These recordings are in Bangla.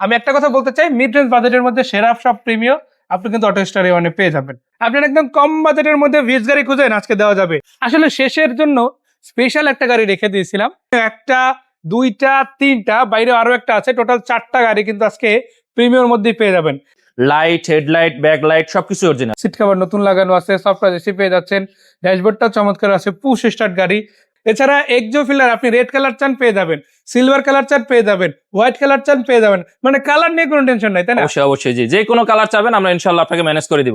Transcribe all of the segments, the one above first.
আমি একটা কথা বলতে চাই মিড রেঞ্জ বাজেটের মধ্যে সেরা সব প্রিমিয় আপনি কিন্তু অটো স্টার ওয়ানে পেয়ে যাবেন। আপনার একদম কম বাজেটের মধ্যে ভিজ গাড়ি খুঁজেন আজকে দেওয়া যাবে। আসলে শেষের জন্য স্পেশাল একটা গাড়ি রেখে দিয়েছিলাম। একটা দুইটা তিনটা বাইরে আরও একটা আছে টোটাল চারটা গাড়ি কিন্তু আজকে প্রিমিয়র মধ্যেই পেয়ে যাবেন। লাইট হেডলাইট ব্যাক লাইট সবকিছু অরিজিনাল সিট কভার নতুন লাগানো আছে সফটওয়্যার এসি পেয়ে যাচ্ছেন ড্যাশবোর্ডটা চমৎকার আছে পুশ স্টার্ট গাড়ি এছাড়া এক্সো ফিলার আপনি রেড কালার চান পেয়ে যাবেন সিলভার কালার চান পেয়ে যাবেন হোয়াইট কালার চান পেয়ে যাবেন মানে কালার নিয়ে কোনো টেনশন নাই তাই না? অবশ্যই অবশ্যই জি যে কোনো কালার চাবেন আমরা ইনশাল্লাহ আপনাকে ম্যানেজ করে দিব।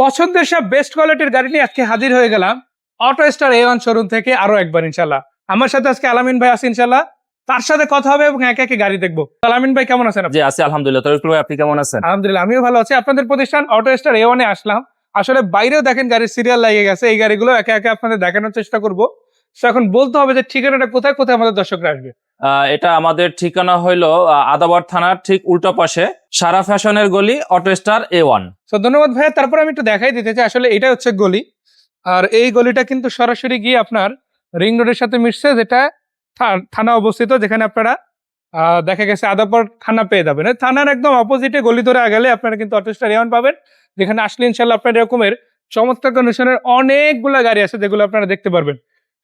পছন্দের সব বেস্ট কোয়ালিটির গাড়ি নিয়ে আজকে হাজির হয়ে গেলাম Auto Star A one showroom থেকে আরও একবার ইনশাল্লাহ আমার সাথে আজকে আলামিন ভাই আছে ইনশাল্লাহ তার সাথে কথা হবে এবং একে একে গাড়ি দেখব। আলামিন ভাই কেমন আছেন আপনি? জি আছি আলহামদুলিল্লাহ। তরিকুল ভাই আপনি কেমন আছেন? আলহামদুলিল্লাহ আমিও ভালো আছি। আপনাদের প্রতিষ্ঠান অটো স্টার এ ওয়ানে আসলাম। আসলে বাইরেও দেখেন গাড়ির সিরিয়াল লাগিয়ে গেছে এই গাড়িগুলো একে একে আপনাদের দেখানোর চেষ্টা করব। এখন বলতে হবে যে ঠিকানাটা কোথায় কোথায় আমাদের দর্শকরা আসবে? এটা আমাদের ঠিকানা হইল আদাবর থানার ঠিক উল্টো পাশে সারা ফ্যাশনের গলি অটো স্টার এ ওয়ান তো ধন্যবাদ ভাইয়া তারপর আমি একটু দেখাই দিতে চাই আসলে এটা হচ্ছে গলি। আর এই গলিটা কিন্তু সরাসরি গিয়ে আপনার রিং রোডের সাথে মিশছে যেটা থানা অবস্থিত যেখানে আপনারা দেখা গেছে আদাপর থানা পেয়ে যাবেন। থানার একদম অপোজিটে গলি ধরে গেলে আপনারা কিন্তু অটোস্টার এমন পাবেন। যেখানে আসলে ইনশাল্লাহ আপনার এরকমের চমৎকার কন্ডিশনের অনেকগুলো গাড়ি আছে যেগুলো আপনারা দেখতে পারবেন।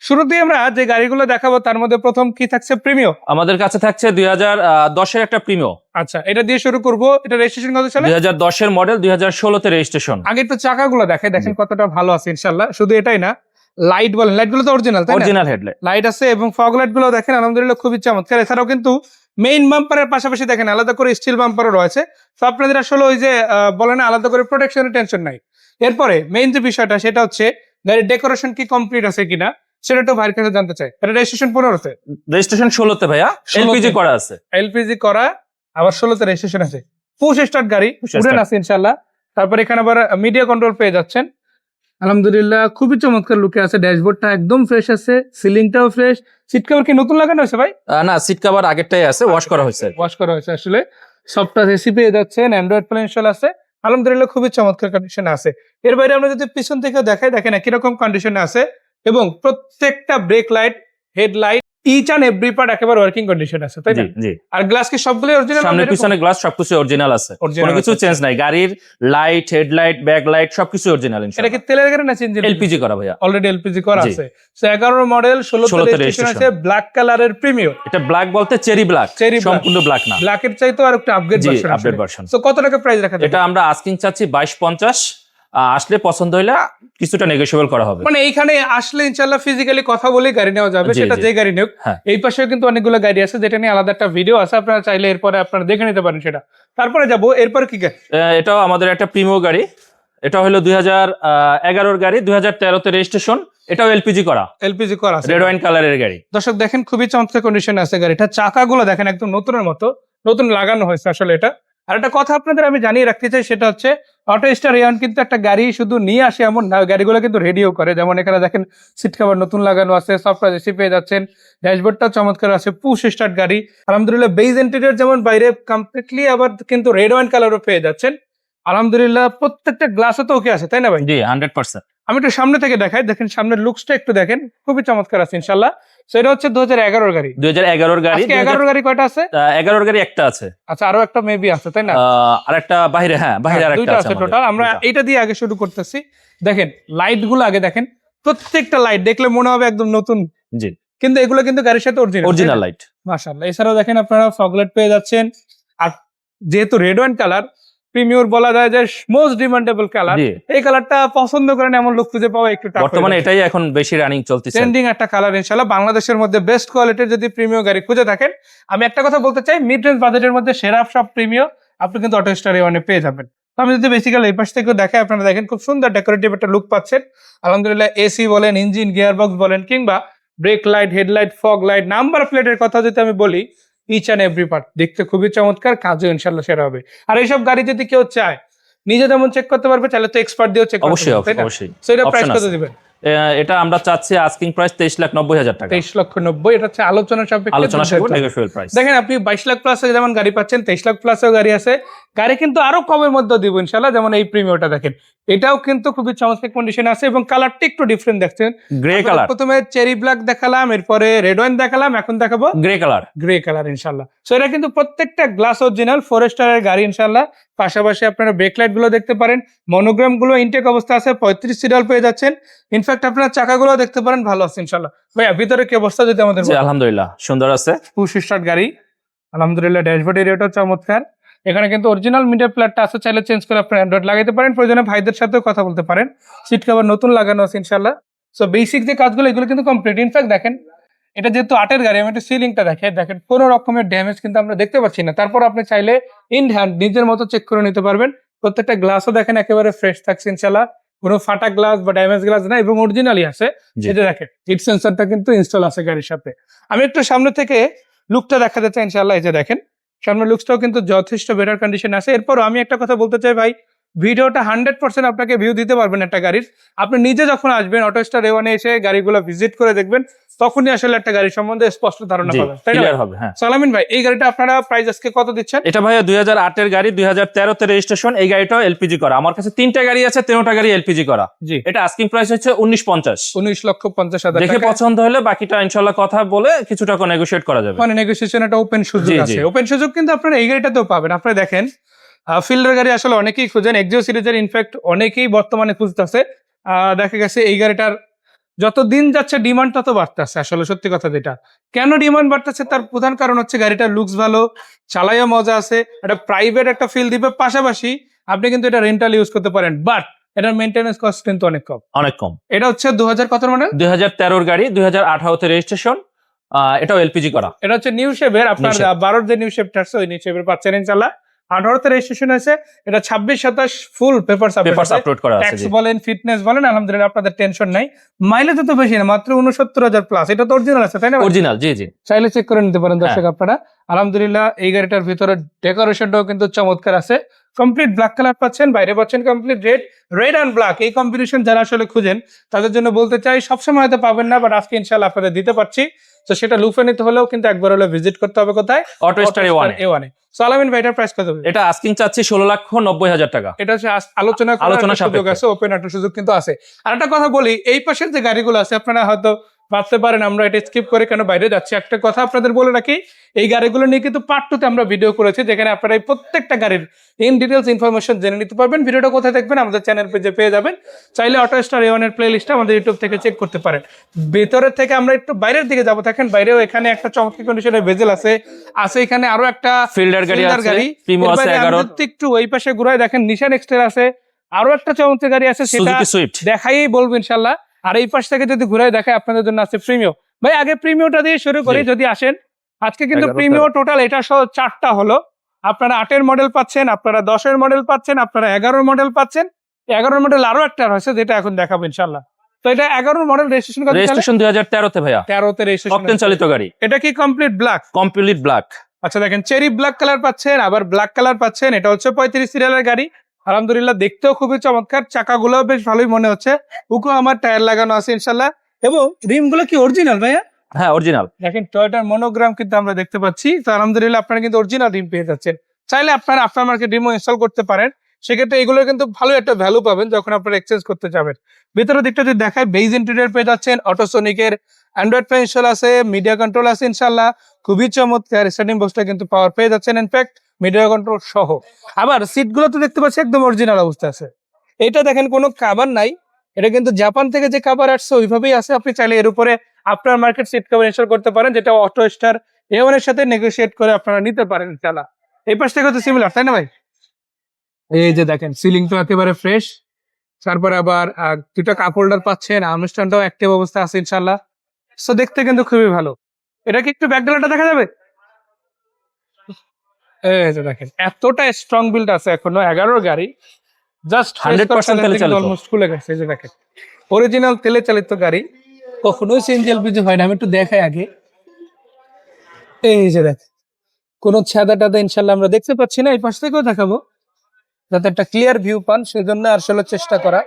শুরুতেই আমরা যে গাড়িগুলো দেখাবো তার মধ্যে প্রথম কি থাকছে? প্রিমিও আমাদের কাছে থাকছে দুই হাজার দশের একটা প্রিমিও আচ্ছা এটা দিয়ে শুরু করব। এটা রেজিস্ট্রেশন কত সালে? দুই হাজার দশের মডেল দুই হাজার ষোলোতে রেজিস্ট্রেশন আগে একটু চাকাগুলো দেখে দেখেন কতটা ভালো আছে ইনশাল্লাহ শুধু এটাই না লাইট বলেন লাইটগুলো তো অরিজিনাল অরিজিনাল হেডলাইট লাইট আছে এবং ফগ লাইটগুলো দেখেন আলহামদুলিল্লাহ খুবই চমৎকার। এছাড়াও কিন্তু মেইন বাম্পারের পাশাপাশি দেখেন আলাদা করে স্টিল বাম্পারও রয়েছে। তো আপনাদের আসলে ওই যে বলে না আলাদা করে প্রোটেকশনের টেনশন নাই। এরপরে মেইন যে বিষয়টা সেটা হচ্ছে গাড়ির ডেকোরেশন কি কমপ্লিট আছে কিনা সেটা একটু ভাইয়ের কাছে জানতে চাই। এটা রেজিস্ট্রেশন পনেরোতে? রেজিস্ট্রেশন ষোলোতে ভাইয়া। এলপিজি করা আছে। এলপিজি করা আবার ষোলোতে রেজিস্ট্রেশন আছে। পুশ স্টার্ট গাড়ি Push উড়েন আছে ইনশাল্লাহ তারপর এখানে আবার মিডিয়া কন্ট্রোল পেয়ে যাচ্ছেন। আলহামদুলিল্লাহ খুবই চমৎকার লুকে আছে ড্যাশবোর্ডটা একদম ফ্রেশ আছে সিলিংটাও ফ্রেশ সিট কভার কি নতুন লাগানো হয়েছে ভাই? না সিট কভার আগেরটাই আছে ওয়াশ করা হয়েছে। ওয়াশ করা হয়েছে আসলে। সফটওয়্যার এসি পেয়ে যাচ্ছেন অ্যান্ড্রয়েড প্লে ইনস্টল আছে। আলহামদুলিল্লাহ খুবই চমৎকার কন্ডিশনে আছে। এর বাইরে আমরা যদি পিছন থেকে দেখাই দেখেন একই রকম কন্ডিশনে আছে। এবং প্রত্যেকটা brake light headlight each and every part একেবারে ওয়ার্কিং কন্ডিশন আছে তাই না? আর গ্লাস কি সবগুলো অরিজিনাল সামনে পিছনে গ্লাস সবকিছু অরিজিনাল আছে। কোনো কিছু চেঞ্জ নাই। গাড়ির লাইট হেডলাইট ব্যাক লাইট সবকিছু অরিজিনাল এটা কি তেলের গাড়ি না ইঞ্জিন এলপিজি করা ভাইয়া। অলরেডি এলপিজি করা আছে। সো এগারো মডেল ষোলো 16 তে রেজিস্ট্রেশন আছে ব্ল্যাক কালারের প্রিমিয়াম এটা ব্ল্যাক বলতে চেরি ব্ল্যাক সম্পূর্ণ ব্ল্যাক না। ব্ল্যাকের চাইতেও আর একটু upgrade version update version so কত টাকা প্রাইস রাখা এটা আমরা আস্কিং চাচ্ছি বাইশ পঞ্চাশ। আসলে পছন্দ হইলে কিছুটা নেগোসিয়েবল করা হবে। মানে এইখানে আসলে ইনশাল্লাহ ফিজিক্যালি কথা বলে গাড়ি নেওয়া যাবে সেটা যে গাড়ি নেওক হ্যাঁ। এই পাশেও কিন্তু অনেকগুলো গাড়ি আছে যেটা নিয়ে আলাদা একটা ভিডিও আছে আপনারা চাইলে এরপরে আপনারা দেখে নিতে পারেন সেটা। তারপরে যাব এরপর কি গাড়ি? এটাও আমাদের একটা প্রিমো গাড়ি। এটা হলো দুই হাজার এগারোর গাড়ি দুই হাজার তেরোতে রেজিস্ট্রেশন এটাও এলপিজি করা। এলপিজি করা আছে। রেড ওয়াইন কালারের গাড়ি। দর্শক দেখেন খুবই চমৎকার কন্ডিশনে আছে গাড়িটা। চাকাগুলো দেখেন একদম নতুনের মতো নতুন লাগানো হয়েছে আসলে এটা। আর একটা কথা আপনাদের আমি জানিয়ে রাখতে চাই সেটা হচ্ছে অটো স্টার এমন কিন্তু একটা গাড়ি শুধু নিয়ে আসে এমন না, গাড়িগুলো কিন্তু রেডিও করে। যেমন এখানে দেখেন সিট খাবার নতুন লাগানো আছে সফটওয়্যার এসি পেয়ে যাচ্ছেন ড্যাশবোর্ডটা চমৎকার আছে পুশ স্টার্ট গাড়ি। আলহামদুলিল্লাহ বেজ ইন্টেরিয়র যেমন বাইরে কমপ্লিটলি আবার কিন্তু রেড ওয়াইন কালারও পেয়ে যাচ্ছেন। আলহামদুলিল্লাহ, প্রত্যেকটা গ্লাসও তো ওকে আছে, তাই না ভাই? জি হান্ড্রেড পার্সেন্ট আমি একটু সামনে থেকে দেখাই। দেখেন সামনের লুকসটা একটু দেখেন। খুবই চমৎকার আছে ইনশাল্লাহ সেটা হচ্ছে দু হাজার এগারোর গাড়ি। দুই হাজার এগারোর গাড়ি এগারোর গাড়ি কয়টা আছে? এগারোর গাড়ি একটা আছে। আচ্ছা আরও একটা মেবি আছে তাই না? আর একটা বাইরে হ্যাঁ বাইরে হ্যাঁ, আর একটা আছে টোটাল আমরা এইটা দিয়ে আগে শুরু করতেছি। দেখেন লাইটগুলো আগে দেখেন। প্রত্যেকটা লাইট দেখলে মনে হবে একদম নতুন। জি। কিন্তু এগুলো কিন্তু গাড়ির সাথে অরিজিনাল অরিজিনাল লাইট মাশাআল্লাহ। এছাড়াও দেখেন আপনারা ফগলাইট পেয়ে যাচ্ছেন। আর যেহেতু রেড ওয়াইন কালার প্রিমিয়র বলা যায় যে মোস্ট ডিমান্ডেবল কালার এই কালারটা পছন্দ করেন এমন লোক খুঁজে পাওয়া একটু বর্তমানে এটাই এখন বেশি রানিং চলতেছে। ট্রেন্ডিং একটা কালার ইনশাল্লাহ বাংলাদেশের মধ্যে বেস্ট কোয়ালিটির যদি প্রিমিয়াম গাড়ি খুঁজে থাকেন আমি একটা কথা বলতে চাই মিড রেঞ্জ বাজেটের মধ্যে সেরা সব প্রিমিয়াম আপনি কিন্তু অটো স্টার ওয়ানে পেয়ে যাবেন। তো আমি যদি বেসিক্যালি এই পাশ থেকে দেখাই আপনারা দেখেন খুব সুন্দর ডেকোরেটিভ একটা লুক পাচ্ছেন। আলহামদুলিল্লাহ এসি বলেন ইঞ্জিন গিয়ার বক্স বলেন কিংবা brake light headlight fog light number প্লেটের কথা যদি আমি বলি ইচ অ্যান্ড এভরি পার্ট দেখতে খুবই চমৎকার কাজও ইনশাল্লাহ সেরা হবে। আর এইসব গাড়ি যদি কেউ চায় নিজে যেমন চেক করতে পারবে তাহলে তো এক্সপার্ট দিয়েও চেক অবশ্যই তাই না? অবশ্যই। সো এটা প্রাইস কত। দিবেন? এটা আমরা চাচ্ছি আস্কিং প্রাইস তেইশ লাখ নব্বই হাজার টাকা। তেইশ লক্ষ নব্বই এটা হচ্ছে আলোচনা সাপেক্ষে আলোচনা দাম। প্রাইস দেখেন আপনি বাইশ লাখ প্লাসে যেমন গাড়ি পাচ্ছেন তেইশ লাখ প্লাসেও গাড়ি আছে। গাড়ি কিন্তু আরও কমের মধ্যে দিব ইনশাল্লাহ যেমন এই প্রিমিয়ামটা দেখেন। এটাও কিন্তু খুবই চমৎকার কন্ডিশন আছে এবং কালারটা একটু ডিফারেন্ট দেখছেন। গ্রে কালার প্রথমে চেরি ব্ল্যাক দেখালাম এরপরে রেড ওয়াইন দেখালাম এখন দেখাবো গ্রে কালার গ্রে কালার ইনশাল্লাহ সো এটা কিন্তু প্রত্যেকটা গ্লাস অরিজিনাল ফরেস্টারের গাড়ি ইনশাল্লাহ পাশাপাশি আপনারা ব্রেকলাইটগুলো দেখতে পারেন। মনোগ্রামগুলো ইনটেক অবস্থা আছে পঁয়ত্রিশ সিডাল পেয়ে যাচ্ছেন। ইনফ্যাক্ট আপনারা চাকাগুলো দেখতে পারেন ভালো আছে ইনশাল্লাহ ভাইয়া ভিতরে কি অবস্থা যদি আমাদের আলহামদুলিল্লাহ সুন্দর আছে। পুশ স্টার্ট গাড়ি। আলহামদুলিল্লাহ ড্যাশবোর্ড এরিয়াটাও চমৎকার। এখানে কিন্তু অরিজিনাল মিডিয়া প্ল্যাটটা আছে চাইলে চেঞ্জ করে আপনি অ্যান্ড্রয়েড লাগাইতে পারেন। প্রয়োজনে ভাইদের সাথেও কথা বলতে পারেন। সিট কভার নতুন লাগানো আছে ইনশাল্লাহ সো বেসিক যে কাজগুলো এগুলো কিন্তু কমপ্লিট ইনফ্যাক্ট দেখেন এটা যেহেতু আটের গাড়ি আমি একটু সিলিংটা দেখে দেখেন কোনো রকমের ড্যামেজ কিন্তু আমরা দেখতে পাচ্ছি না। তারপর আপনি চাইলে ইন হ্যান্ড নিজের মতো চেক করে নিতে পারবেন। প্রত্যেকটা গ্লাসও দেখেন একেবারে ফ্রেশ থাকছে ইনশাল্লাহ কোনো ফাটা গ্লাস বা ড্যামেজ গ্লাস না এবং অরিজিনালি আছে। এটা দেখেন হিট সেন্সরটা কিন্তু ইনস্টল আছে গাড়ির সাথে। আমি একটু সামনে থেকে লুকটা দেখাতে চাই ইনশাল্লাহ এই যে দেখেন সামনের লুকসটাও কিন্তু যথেষ্ট বেটার কন্ডিশন আছে। এরপরও আমি একটা কথা বলতে চাই ভাই ভিডিওটা হান্ড্রেড পার্সেন্ট আপনাকে ভিউ দিতে পারবেন একটা গাড়ির। আপনি নিজে যখন আসবেন অটো স্টার এওয়ানে এসে গাড়িগুলো ভিজিট করে দেখবেন তখনই আসলে একটা গাড়ি সম্বন্ধে স্পষ্ট ধারণা পাবেন। তাই না হবে হ্যাঁ। সালামিন ভাই এই গাড়িটা আপনারা প্রাইস আজকে কত দিচ্ছেন? এটা ভাইয়া দুই হাজার আটের গাড়ি দুই হাজার তেরোতে রেজিস্ট্রেশন এই গাড়িটাও এলপিজি করা। আমার কাছে তিনটা গাড়ি আছে তেরোটা গাড়ি এলপিজি করা। জি। এটা আস্কিং প্রাইস হচ্ছে উনিশ পঞ্চাশ। উনিশ লক্ষ পঞ্চাশ হাজার দেখে পছন্দ হলে বাকিটা ইনশাল্লাহ কথা বলে কিছু টাকা নেগোশিয়েট করা যাবে। মানে নেগোসিয়েশন একটা ওপেন সুযোগ। আছে। ওপেন সুযোগ কিন্তু আপনারা এই গাড়িটাতেও পাবেন। আপনারা দেখেন ফিল্ডার গাড়ি আসলে অনেকেই খুঁজেন। এক্সিও সিরিজের ইনফ্যাক্ট অনেকেই বর্তমানে খুঁজতেছে। দেখা গেছে এই গাড়িটার যত দিন যাচ্ছে ডিমান্ড তত বাড়তেছে। আসলে সত্যি কথা যেটা। কেন ডিমান্ড বাড়তেছে? তার প্রধান কারণ হচ্ছে গাড়িটার লুকস ভালো চালাইও মজা আছে একটা প্রাইভেট একটা ফিল দিবে। পাশাপাশি আপনি কিন্তু এটা রেন্টাল ইউজ করতে পারেন। বাট এটার মেনটেন্যান্স কস্ট কিন্তু অনেক কম। অনেক কম। এটা হচ্ছে দু হাজার কত মানে? দুই হাজার তেরোর গাড়ি দুই হাজার আঠারোতে রেজিস্ট্রেশন এটাও এলপিজি করা। এটা হচ্ছে নিউ শেপের আপনার বারোর যে নিউ শেপটা আছে ওই নিউ শেপের পাচ্ছেন ইনশাল্লাহ আঠারোতে রেজিস্ট্রেশন আছে এটা ছাব্বিশ সাতাশ ফুল পেপার আপলোড করা ট্যাক্স বলেন ফিটনেস বলেন আলহামদুলিল্লাহ আপনাদের টেনশন নাই। মাইলেজ তো বেশি না মাত্র উনসত্তর হাজার প্লাস এটা তো অরিজিনাল আছে তাই না অরিজিনাল জি জি। চাইলে চেক করে নিতে পারেন হ্যাঁ। দর্শক আপনারা। আলহামদুলিল্লাহ এই গাড়িটার ভিতরে ডেকোরেশনটাও কিন্তু চমৎকার আছে। কমপ্লিট ব্ল্যাক কালার পাচ্ছেন বাইরে পাচ্ছেন complete red red and black এই কম্বিনেশন যারা আসলে খুঁজেন তাদের জন্য বলতে চাই সবসময় হয়তো পাবেন না বাট আজকে ইনশাল্লাহ আপনাদের দিতে পারছি। তো সেটা লুফে নিতে হলেও কিন্তু একবার হলে ভিজিট করতে হবে কোথায়? Auto Star one A. ওয়ানে সো আলামিন ভাই এটার প্রাইস কত? হবে? এটা আস্কিং চাচ্ছি ষোলো লক্ষ নব্বই হাজার টাকা। এটা হচ্ছে আলোচনা আলোচনা একটা সুযোগ আছে ওপেন সুযোগ কিন্তু আছে। আর একটা কথা বলি এই পাশের যে গাড়িগুলো আছে আপনারা হয়তো ভাবতে পারেন আমরা এটা স্কিপ করে কেন বাইরে যাচ্ছি? একটা কথা আপনাদের বলে রাখি এই গাড়িগুলো নিয়ে কিন্তু পার্ট টুতে আমরা ভিডিও করেছি যেখানে আপনারা এই প্রত্যেকটা গাড়ির ইন ডিটেলস ইনফরমেশন জেনে নিতে পারবেন। ভিডিওটা কোথায় দেখবেন আমাদের চ্যানেল পেজে পেয়ে যাবেন। চাইলে অটো স্টার এর প্লে লিস্টটা আমাদের ইউটিউব থেকে চেক করতে পারেন। ভেতরের থেকে আমরা একটু বাইরের দিকে যাব দেখেন বাইরেও এখানে একটা চমৎকার কন্ডিশনের ভেজেল আছে। আছে এখানে আরও একটা ফিল্ডার গাড়ি একটু ওই পাশে ঘুরায় দেখেন নিশান এক্সটের আছে। আরও একটা চমৎকার গাড়ি আছে সেটা দেখাই বলব ইনশাল্লাহ। আর এই পাশ থেকে যদি ঘুরায় দেখায় আপনাদের জন্য আছে প্রিমিও। ভাই আগে প্রিমিওটা দিয়ে শুরু করি যদি আসেন। আজকে কিন্তু এগারো, প্রিমিও টোটাল এটা সহ চারটা হলো। আপনারা আটের মডেল পাচ্ছেন আপনারা দশের মডেল পাচ্ছেন আপনারা এগারোর মডেল পাচ্ছেন। এগারোর মডেল আরও একটা রয়েছে যেটা এখন দেখাবো ইনশাল্লাহ তো এটা এগারোর মডেল রেজিস্ট্রেশন রেজিস্ট্রেশন দুই হাজার তেরোতে ভাইয়া। তেরোতে রেজিস্ট্রেশন চালিত গাড়ি। এটা কি কমপ্লিট ব্ল্যাক কমপ্লিট ব্ল্যাক আচ্ছা দেখেন চেরি ব্ল্যাক কালার পাচ্ছেন আবার ব্ল্যাক কালার পাচ্ছেন এটা হচ্ছে পঁয়ত্রিশ সিরিয়ালের গাড়ি। আলহামদুলিল্লাহ দেখতেও খুবই চমৎকার। চাকাগুলো বেশ ভালোই মনে হচ্ছে। উকো আমার টায়ার লাগানো আছে ইনশাল্লাহ এবং রিমগুলো কি অরিজিনাল ভাইয়া? হ্যাঁ অরিজিনাল দেখেন টয়টার মনোগ্রাম কিন্তু আমরা দেখতে পাচ্ছি। তো আলহামদুলিল্লাহ আপনারা কিন্তু অরিজিনাল রিম পেয়ে যাচ্ছেন। চাইলে আপনারা আফটার মার্কেট রিমও ইনস্টল করতে পারেন। সেক্ষেত্রে এগুলো কিন্তু ভালো একটা ভ্যালু পাবেন যখন আপনারা এক্সচেঞ্জ করতে যাবেন। ভিতরের দিকটা যদি দেখায় বেজ ইন্টেরিয়র পেয়ে যাচ্ছেন অটোসোনিকের অ্যান্ড্রয়েড পেন্সিল আছে মিডিয়া কন্ট্রোল আছে ইনশাল্লাহ খুবই চমৎকার স্টার্টিং বক্সটা কিন্তু পাওয়ার পেয়ে যাচ্ছেন ইনফ্যাক্ট মিডিয়া কন্ট্রোল সহ। আবার সিটগুলো তো দেখতে পাচ্ছি একদম অরিজিনাল অবস্থা আছে। এটা দেখেন, কোনো কাভার নাই। এটা কিন্তু জাপান থেকে যে কাভার আসছে, ওইভাবেই আছে। আপনি চাইলে এর উপরে আপনার মার্কেট সিট কভার ইনস্টল করতে পারেন, যেটা অটো স্টার এর সাথে নেগোশিয়েট করে আপনারা নিতে পারেন চালা এই পাশ থেকে তো সিমিলার তাই না ভাই? এই যে দেখেন সিলিং তো একেবারে ফ্রেশ তারপরে আবার দুটো কাপ হোল্ডার পাচ্ছেন আর্মস্টানটাও অ্যাক্টিভ অবস্থা আছে ইনশাল্লাহ সো দেখতে কিন্তু খুবই ভালো। এটা কি একটু ব্যাকডালাটা দেখা যাবে? এই যে দেখেন এতটা স্ট্রং বিল্ড আছে এখনও এগারোর গাড়ি। জাস্ট 100% তেলে চালিত। অলমোস্ট খুলে গেছে এই যে দেখেন। অরিজিনাল তেলে চালিত গাড়ি। কখনোই সিএনজি এলপিজি হয় না আমি একটু দেখাই আগে। এই যে দেখ কোনো ছাদা টাদা ইনশাল্লাহ আমরা দেখতে পাচ্ছি না এই পাশ থেকেও দেখাবো। যাতে একটা ক্লিয়ার ভিউ পান সেজন্য আসলে চেষ্টা করা।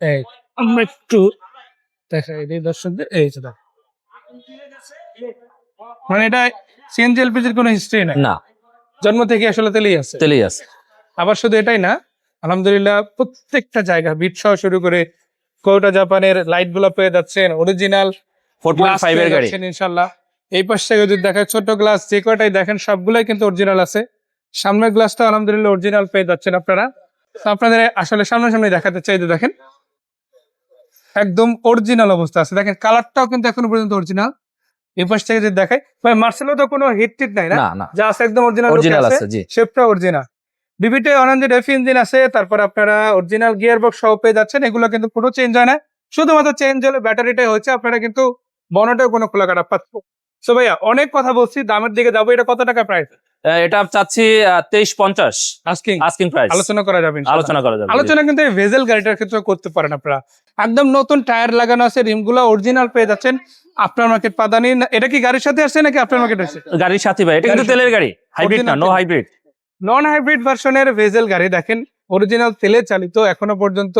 এই আমরা একটু দেখাই দিই দর্শকদের এই যে দেখ মানে এটা সিএনজি এলপিজির কোনো হিস্ট্রি নাই? না। জন্ম থেকে আসলে তেলেই আছে? তেলেই আছে। আবার শুধু এটাই না আলহামদুলিল্লাহ প্রত্যেকটা জায়গা বিট সহ শুরু করে জাপানের লাইটগুলো পেয়ে যাচ্ছেন অরিজিনাল ফোর পয়েন্ট ফাইভ এর গাড়ি। ইনশাল্লাহ। এই পাশ থেকে যদি দেখেন ছোট গ্লাস যে কয়টাই দেখেন সবগুলোই কিন্তু অরিজিনাল আছে। সামনের গ্লাসটা আলহামদুলিল্লাহ অরিজিনাল পেয়ে যাচ্ছেন আপনারা। আপনাদের আসলে সামনাসামনি দেখাতে চাই দেখেন একদম অরিজিনাল অবস্থা আছে। দেখেন কালারটাও কিন্তু এখনও পর্যন্ত অরিজিনাল এই পাশ থেকে যদি দেখাই ভাই মার্সেলও তো কোনো হিট টিট নাই না? যা আছে একদম অরিজিনাল অরিজিনাল আছে। জি। শেপটা অরিজিনাল বিবিটে অনান্দি এফ ইঞ্জিন আছে তারপর আপনারা অরিজিনাল গিয়ার বক্স সহ পেয়ে যাচ্ছেন। এগুলো কিন্তু কোনো চেঞ্জ হয় না। শুধুমাত্র চেঞ্জ হলে ব্যাটারিটাই হচ্ছে আপনারা কিন্তু বনটাও কোনো খোলা কাটা পাচ্ছেন সো ভাইয়া অনেক কথা বলছি দামের দিকে যাব। এটা কত টাকা প্রাইস এটা চাচ্ছি তেইশ পঞ্চাশ। আস্কিং আস্কিং প্রাইস আলোচনা করা যাবে আলোচনা করা যাবে আলোচনা কিন্তু এই ভেজেল গাড়িটার ক্ষেত্রে করতে পারেন আপনারা। একদম নতুন টায়ার লাগানো আছে রিমগুলো অরিজিনাল পেয়ে যাচ্ছেন। আপনার মার্কেট পাদানি এটা কি গাড়ির সাথে আসছে নাকি আপনার মার্কেট আছে গাড়ির সাথে ভাই এটা কিন্তু তেলের গাড়ি হাইব্রিড না নো হাইব্রিড নন হাইব্রিড ভার্সনের ভেজেল গাড়ি দেখেন অরিজিনাল তেলে চালিত এখনও পর্যন্ত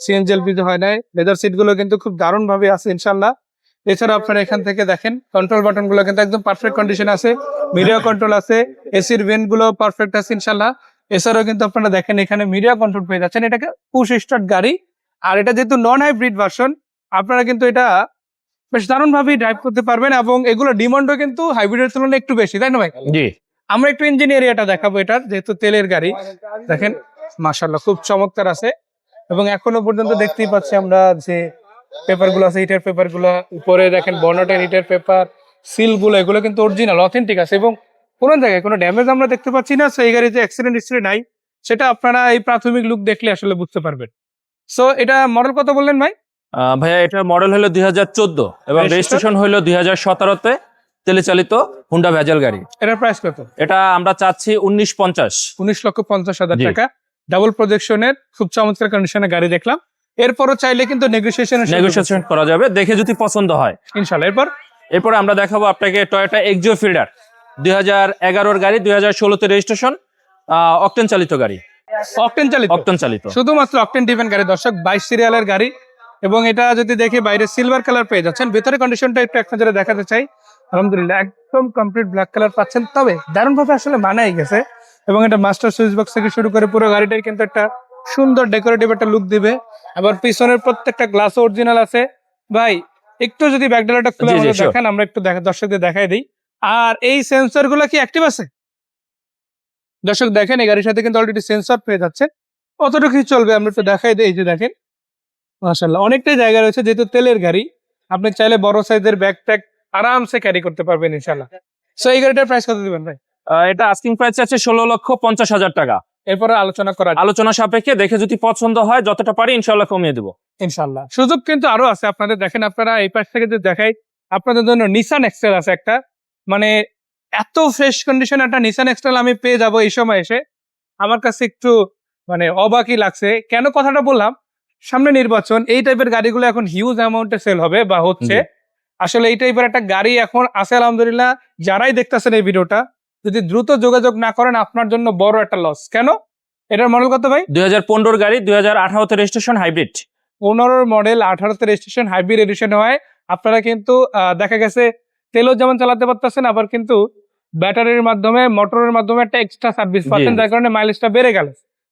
সিএনজি এলপিজি হয় নাই। লেদার সিটগুলো কিন্তু খুব দারুণ ভাবে আছে ইনশাল্লাহ এছাড়া আপনারা এখান থেকে দেখেন কন্ট্রোল বাটনগুলো কিন্তু একদম পারফেক্ট কন্ডিশন আছে মিডিয়া কন্ট্রোল আছে এসির ভেন্টগুলো পারফেক্ট আছে ইনশাল্লাহ এছাড়াও কিন্তু আপনারা দেখেন এখানে মিডিয়া কন্ট্রোল পেয়ে যাচ্ছেন এটাকে পুশ স্টার্ট গাড়ি। আর এটা যেহেতু নন হাইব্রিড ভার্সন আপনারা কিন্তু এটা বেশ দারুণ ভাবেই ড্রাইভ করতে পারবেন এবং এগুলো ডিমান্ডও কিন্তু হাইব্রিডের তুলনায় একটু বেশি তাই না ভাই? জি। আমরা একটু ইঞ্জিন এরিয়াটা দেখাবো এটার যেহেতু তেলের গাড়ি। দেখেন মাশাল্লাহ খুব চমৎকার আছে। এবং এখনও পর্যন্ত দেখতেই পাচ্ছি আমরা যে পেপারগুলো আছে ইটের পেপারগুলো উপরে দেখেন বর্ণটের ইটের পেপার সিলগুলো এগুলো কিন্তু অরিজিনাল অথেন্টিক আছে এবং কোনো জায়গায় কোনো ড্যামেজ আমরা দেখতে পাচ্ছি না সেই গাড়িতে অ্যাক্সিডেন্ট হিস্ট্রি নাই। সেটা আপনারা এই প্রাথমিক লুক দেখলে আসলে বুঝতে পারবেন। সো এটা মডেল কত বললেন ভাই? ভাইয়া এটার মডেল হলো দুই হাজার চোদ্দ এবং রেজিস্ট্রেশন হলো দুই হাজার সতেরোতে তেলে চালিত হুন্ডা ভেজাল গাড়ি। এটার প্রাইস কত? এটা আমরা চাচ্ছি উনিশ পঞ্চাশ। উনিশ লক্ষ পঞ্চাশ হাজার। টাকা। ডাবল প্রজেকশনের খুব চমৎকার কন্ডিশনে গাড়ি দেখলাম। এরপরও চাইলে কিন্তু নেগোসিয়েশন নেগোসিয়েশন করা যাবে দেখে যদি পছন্দ হয়। ইনশাল্লাহ এরপর? এরপরে আমরা দেখাবো আপনাকে টয়োটা এক্সিও ফিল্ডার দুই হাজার এগারোর গাড়ি দুই হাজার ষোলোতে রেজিস্ট্রেশন অকটেন চালিত গাড়ি। অকটেন চালিত? অকটেন চালিত। শুধুমাত্র অকটেন ডিভেন গাড়ি দর্শক বাইশ সিরিয়ালের গাড়ি। এবং এটা যদি দেখি বাইরে সিলভার কালার পেয়ে যাচ্ছেন ভেতরে কন্ডিশনটা একটু এক নজরে দেখাতে চাই। আলহামদুলিল্লাহ একদম কমপ্লিট ব্ল্যাক কালার পাচ্ছেন। তবে দারুণ ভাবে আসলে মানাই গেছে। এবং এটা মাস্টার সুইচ বক্স থেকে শুরু করে পুরো গাড়িটাই কিন্তু একটা সুন্দর ডেকোরেটিভ একটা লুক দিবে। আবার পিছনের প্রত্যেকটা গ্লাস অরিজিনাল আছে। ভাই একটু যদি ব্যাকডালাটা খুলে আমাদের sure. আমরা একটু দর্শকদের দেখাই দিই। আর এই সেন্সরগুলো কি অ্যাক্টিভ আছে? দর্শক দেখেন এই গাড়ির সাথে কিন্তু অলরেডি সেন্সর পেয়ে যাচ্ছে। কতটুকু কি চলবে আমরা একটু দেখাই দিই এই যে দেখেন। মাশাল্লাহ অনেকটাই জায়গা রয়েছে যেহেতু তেলের গাড়ি। আপনি চাইলে বড় সাইজের ব্যাগ ট্যাগ আরামসে ক্যারি করতে পারবেন ইনশাল্লাহ সো এই গাড়িটার প্রাইস কত দিবেন ভাই? এটা আস্কিং প্রাইস আছে ষোলো লক্ষ পঞ্চাশ হাজার টাকা। এরপরে আলোচনা করা আলোচনা সাপেক্ষে দেখে যদি পছন্দ হয় যতটা পারি ইনশাল্লাহ কমিয়ে দেবো। ইনশাল্লাহ সুযোগ কিন্তু আরও আছে। আপনাদের দেখেন আপনারা এই পাশ থেকে যদি দেখাই আপনাদের জন্য নিসান এক্সেল আছে একটা। মানে এত ফ্রেশ কন্ডিশন একটা নিসান এক্সেল আমি পেয়ে যাব এই সময় এসে। আমার কাছে একটু মানে অবাকই লাগছে। কেন কথাটা বললাম? সামনে নির্বাচন এই টাইপের গাড়িগুলো এখন হিউজ অ্যামাউন্টে সেল হবে বা হচ্ছে। আসলে এই টাইপের একটা গাড়ি এখন আছে আলহামদুলিল্লাহ। যারাই দেখতেছেন এই ভিডিওটা যদি দ্রুত যোগাযোগ না করেন আপনার জন্য বড় একটা লস কেন? এটার মডেল কত ভাই? দুই হাজার গাড়ি দুই হাজার আঠারোতে রেজিস্ট্রেশন হাইব্রিড পনেরোর মডেল আঠারোতে রেজিস্ট্রেশন হাইব্রিড এডিশন হয়। আপনারা কিন্তু দেখা গেছে তেলও যেমন চালাতে পারতেছেন আবার কিন্তু ব্যাটারির মাধ্যমে মোটরের মাধ্যমে একটা এক্সট্রা সার্ভিস পাচ্ছেন যার কারণে মাইলেজটা বেড়ে গেল।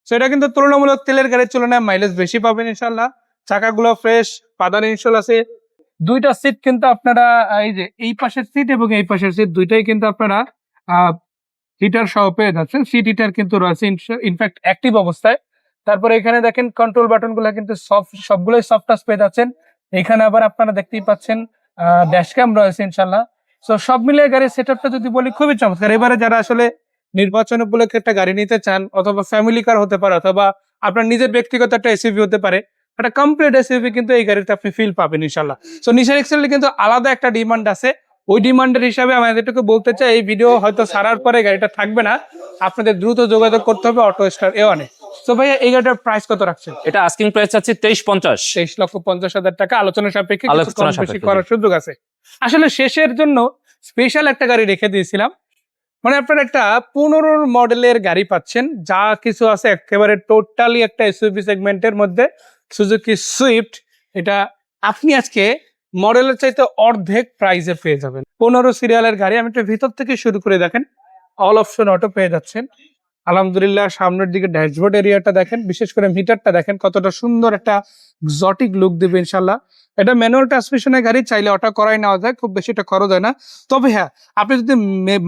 সেটা কিন্তু তুলনামূলক তেলের গাড়ির তুলনায় মাইলেজ বেশি পাবেন ইনশাল্লাহ চাকাগুলো ফ্রেশ পাদানি ইনশাল আছে। দুইটা সিট কিন্তু আপনারা এই যে এই পাশের সিট এবং এই পাশের সিট দুইটাই কিন্তু আপনারা হিটার সহ পেয়ে যাচ্ছেন। সিট হিটার কিন্তু রয়েছে ইনফ্যাক্ট অ্যাক্টিভ অবস্থায়। তারপরে এখানে দেখেন কন্ট্রোল বাটনগুলো কিন্তু সফট সবগুলোই সফট টাচ পেয়ে যাচ্ছেন। এখানে আবার আপনারা দেখতেই পাচ্ছেন ড্যাশ ক্যাম রয়েছে ইনশাল্লাহ সো সব মিলিয়ে গাড়ির সেট যদি বলি, খুবই চমৎকার। এবারে যারা আসলে নির্বাচন উপলক্ষে একটা গাড়ি নিতে চান, অথবা ফ্যামিলি কার হতে পারে, অথবা আপনার নিজের ব্যক্তিগত একটা এসইভি হতে পারে, একটা কমপ্লিট এসইভি কিন্তু এই গাড়িতে আপনি ফিল পাবেন ইনশাল্লাহ সো নিশার এক্সেল কিন্তু আলাদা একটা ডিমান্ড আছে। ওই ডিমান্ডের হিসাবে আমি এতটুকু বলতে চাই এই ভিডিও হয়তো সারার পরে গাড়িটা থাকবে না। আপনাদের দ্রুত যোগাযোগ করতে হবে অটো স্টার এ। অনে তো ভাইয়া এই গাড়িটার প্রাইস কত রাখছেন? এটা আস্কিং প্রাইস আছে তেইশ পঞ্চাশ। তেইশ লক্ষ পঞ্চাশ হাজার টাকা। আলোচনা সাপেক্ষে বেশি করার সুযোগ আছে। আসলে শেষের জন্য স্পেশাল একটা গাড়ি রেখে দিয়েছিলাম। মানে আপনার একটা পনেরো মডেলের গাড়ি পাচ্ছেন। যা কিছু আছে একেবারে টোটালি একটা এসইউভি সেগমেন্টের মধ্যে। সুজুকি সুইফট এটা আপনি আজকে মডেলের চাইতে অর্ধেক প্রাইজে পেয়ে যাবেন। পনেরো সিরিয়ালের গাড়ি, আমি একটু ভিতর থেকে শুরু করে দেখেন। অল অপশন অটো পেয়ে যাচ্ছেন। আলহামদুলিল্লাহ, সামনের দিকে ড্যাশবোর্ড এরিয়াটা দেখেন। বিশেষ করে মিটারটা দেখেন, কতটা সুন্দর একটা জটিক লুক দেবে ইনশাল্লাহ এটা ম্যানুয়াল ট্রান্সমিশনের গাড়ি, চাইলে অটো করাই নেওয়া যায়, খুব বেশি এটা খরচ হয় না। তবে হ্যাঁ আপনি যদি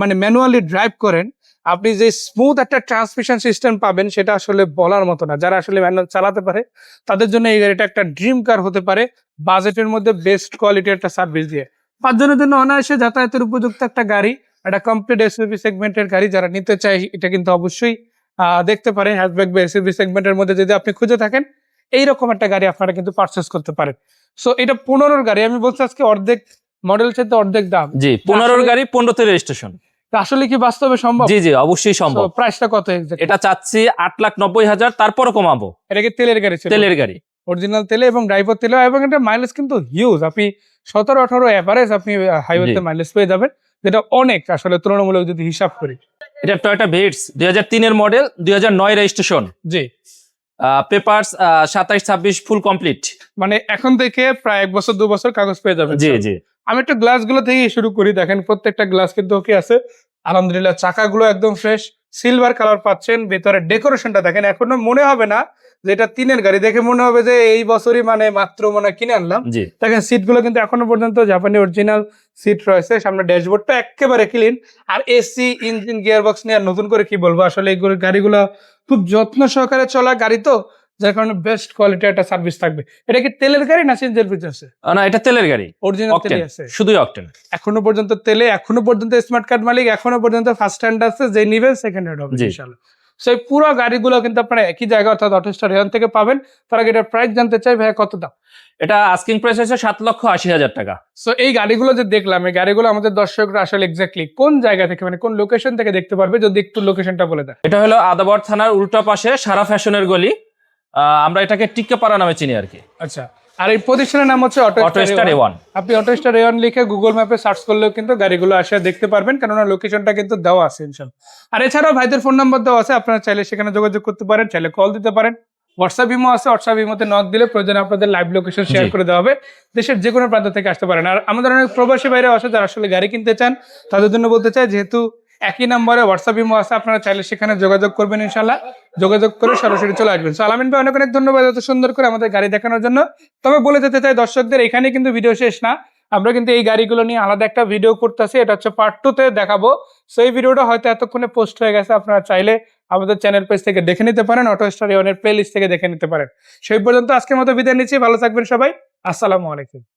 মানে ম্যানুয়ালি ড্রাইভ করেন আপনি যে স্মুথ একটা ট্রান্সমিশন সিস্টেম পাবেন সেটা আসলে বলার মতো না। যারা আসলে ম্যানুয়াল চালাতে পারে তাদের জন্য এই গাড়িটা একটা ড্রিম কার হতে পারে বাজেটের মধ্যে বেস্ট কোয়ালিটির একটা সার্ভিস দিয়ে। পাঁচজনের জন্য অনায়াসে যাতায়াতের উপযুক্ত একটা গাড়ি একটা কমপ্লিট এসইউভি সেগমেন্টের গাড়ি যারা নিতে চায় এটা কিন্তু অবশ্যই আহ, দেখতে পারেন। হ্যাশব্যাক বা এসইউভি সেগমেন্টের মধ্যে যদি আপনি খুঁজে থাকেন এইরকম একটা গাড়ি আপনারা কিন্তু পারচেস করতে পারেন। সো এটা পনেরোর গাড়ি আমি বলছি আজকে অর্ধেক মডেল চাইতে অর্ধেক দাম। জি পনেরোর গাড়ি পনেরোতে রেজিস্ট্রেশন আসলে কি বাস্তবে সম্ভব? জি জি অবশ্যই সম্ভব। প্রাইসটা কত? এটা চাচ্ছি আট লাখ নব্বই হাজার তারপরও কমাবো। এটা কি তেলের গাড়ি তেলের গাড়ি। অরিজিনাল তেলে এবং ড্রাইভার তেলে এবং এটা মাইলেজ কিন্তু হিউজ আপনি সতেরো আঠারো অ্যাভারেজ আপনি হাইওয়েতে। মাইলেজ পেয়ে যাবেন যেটা অনেক আসলে তুলনামূলক যদি হিসাব করি। এটা টয়োটা ভিটস দুই হাজার তিনের মডেল দুই হাজার নয় রেজিস্ট্রেশন জি। পেপার্স সাতাইশ ছাব্বিশ ফুল কমপ্লিট মানে এখন থেকে প্রায় এক বছর দু বছর কাগজ পেয়ে যাবেন জি জি। আমি একটু গ্লাসগুলো থেকে শুরু করি দেখেন প্রত্যেকটা গ্লাস কিন্তু ওকে আছে। আলহামদুলিল্লাহ চাকাগুলো একদম ফ্রেশ সিলভার কালার পাচ্ছেন ভেতরে ডেকোরেশনটা দেখেন এখনও মনে হবে না যে এটা তিনের গাড়ি দেখে মনে হবে যে এই বছরই মানে মাত্র মানে কিনে আনলাম। দেখেন সিটগুলো কিন্তু এখনও পর্যন্ত জাপানি অরিজিনাল সিট রয়েছে সামনে ড্যাশবোর্ডটা একেবারে ক্লিন আর এসি ইঞ্জিন গিয়ার বক্স নিয়ে নতুন করে কি বলব আসলে এই গাড়িগুলো খুব যত্ন সহকারে চলা গাড়ি তো যার কারণে বেস্ট কোয়ালিটি একটা সার্ভিস থাকবে। এটা কি তেলের গাড়ি না সিএনজির ভিতরে আছে? না এটা তেলের গাড়ি। অরিজিনাল তেলে আছে। শুধুই অকটেন এখনও পর্যন্ত তেলে এখনও পর্যন্ত স্মার্ট কার্ড মালিক এখনও পর্যন্ত ফার্স্ট হ্যান্ড আছে যে নিবে সেকেন্ড হ্যান্ড হবে ইনশাআল্লাহ। সেই পুরো গাড়িগুলো কিন্তু আপনারা একই জায়গা অর্থাৎ অটো স্টার এখান থেকে পাবেন। তারা এটার প্রাইস জানতে চাই ভাই কত দাম? এটা আস্কিং প্রাইস হচ্ছে সাত লক্ষ আশি হাজার টাকা। সো এই গাড়িগুলো যে দেখলাম এই গাড়িগুলো আমাদের দর্শকরা আসলে এক্স্যাক্টলি কোন জায়গা থেকে মানে কোন লোকেশন থেকে দেখতে পারবে? যদি একটু লোকেশনটা বলে দেন। এটা হলো আদাবর থানার উল্টা পাশে সারা ফ্যাশনের গলি। আমরা এটাকে টিক্কাপাড়া নামে চিনি আর কি। আচ্ছা। আর এই প্রতিষ্ঠানের নাম হচ্ছে auto auto star A one আপনি অটো স্টার এওয়ান লিখে গুগল ম্যাপে সার্চ করলেও কিন্তু গাড়িগুলো আসে দেখতে পারবেন কেননা লোকেশনটা কিন্তু দেওয়া আছে ইনশাল্লাহ। আর এছাড়াও ভাইদের ফোন নাম্বার দেওয়া আছে আপনারা চাইলে সেখানে যোগাযোগ করতে পারেন চাইলে কল দিতে পারেন। হোয়াটসঅ্যাপ ইমো আছে হোয়াটসঅ্যাপ ইমোতে নক দিলে প্রয়োজনে আপনাদের লাইভ লোকেশন শেয়ার করে দেওয়া হবে। দেশের যে কোনো প্রান্ত থেকে আসতে পারেন। আর আমাদের অনেক প্রবাসী বাইরে আছে যারা আসলে গাড়ি কিনতে চান তাদের জন্য বলতে চাই যেহেতু একই নম্বরে হোয়াটসঅ্যাপ ইমো আছে, আপনারা চাইলে সেখানে যোগাযোগ করবেন ইনশাল্লাহ যোগাযোগ করে সরাসরি চলে আসবেন। সো আলামিন ভাই, অনেক অনেক ধন্যবাদ এত সুন্দর করে আমাদের গাড়ি দেখানোর জন্য। তবে বলে যেতে চাই, দর্শকদের, এখানে কিন্তু ভিডিও শেষ না। আমরা কিন্তু এই গাড়িগুলো নিয়ে আলাদা একটা ভিডিও করতেছি, এটা হচ্ছে পার্ট টু তে দেখাবো। সেই ভিডিওটা হয়তো এতক্ষণে পোস্ট হয়ে গেছে, আপনারা চাইলে আমাদের চ্যানেল পেজ থেকে দেখে নিতে পারেন অটো স্টার এর প্লে লিস্ট থেকে দেখে নিতে পারেন। সেই পর্যন্ত আজকের মতো বিদায় নিচ্ছি, ভালো থাকবেন সবাই। আসসালামু আলাইকুম।